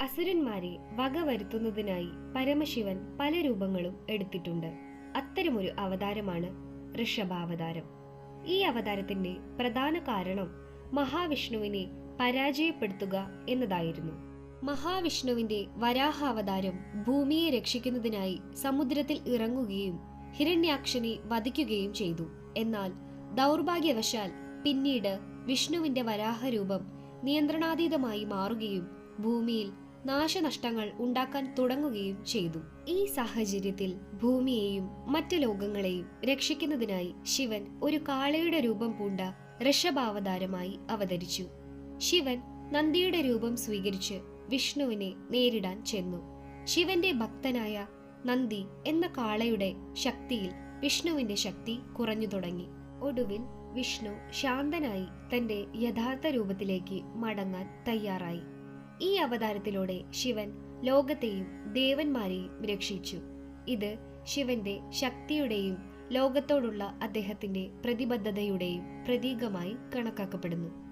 അസുരന്മാരെ വകവരുത്തുന്നതിനായി പരമശിവൻ പല രൂപങ്ങളും എടുത്തിട്ടുണ്ട്. അത്തരമൊരു അവതാരമാണ് ഋഷഭാവതാരം. ഈ അവതാരത്തിന്റെ പ്രധാന കാരണം മഹാവിഷ്ണുവിനെ പരാജയപ്പെടുത്തുക എന്നതായിരുന്നു. മഹാവിഷ്ണുവിന്റെ വരാഹാവതാരം ഭൂമിയെ രക്ഷിക്കുന്നതിനായി സമുദ്രത്തിൽ ഇറങ്ങുകയും ഹിരണ്യാക്ഷനെ വധിക്കുകയും ചെയ്തു. എന്നാൽ ദൗർഭാഗ്യവശാൽ പിന്നീട് വിഷ്ണുവിന്റെ വരാഹരൂപം നിയന്ത്രണാതീതമായി മാറുകയും ഭൂമിയിൽ നാശനഷ്ടങ്ങൾ ഉണ്ടാക്കാൻ തുടങ്ങുകയും ചെയ്തു. ഈ സാഹചര്യത്തിൽ ഭൂമിയെയും മറ്റു ലോകങ്ങളെയും രക്ഷിക്കുന്നതിനായി ശിവൻ ഒരു കാളയുടെ രൂപം പൂണ്ട ഋഷഭാവതാരമായി അവതരിച്ചു. ശിവൻ നന്ദിയുടെ രൂപം സ്വീകരിച്ച് വിഷ്ണുവിനെ നേരിടാൻ ചെന്നു. ശിവന്റെ ഭക്തനായ നന്ദി എന്ന കാളയുടെ ശക്തിയിൽ വിഷ്ണുവിന്റെ ശക്തി കുറഞ്ഞു തുടങ്ങി. ഒടുവിൽ വിഷ്ണു ശാന്തനായി തന്റെ യഥാർത്ഥ രൂപത്തിലേക്ക് മടങ്ങാൻ തയ്യാറായി. ഈ അവതാരത്തിലൂടെ ശിവൻ ലോകത്തെയും ദേവന്മാരെയും രക്ഷിച്ചു. ഇത് ശിവന്റെ ശക്തിയുടെയും ലോകത്തോടുള്ള അദ്ദേഹത്തിന്റെ പ്രതിബദ്ധതയുടെയും പ്രതീകമായി കണക്കാക്കപ്പെടുന്നു.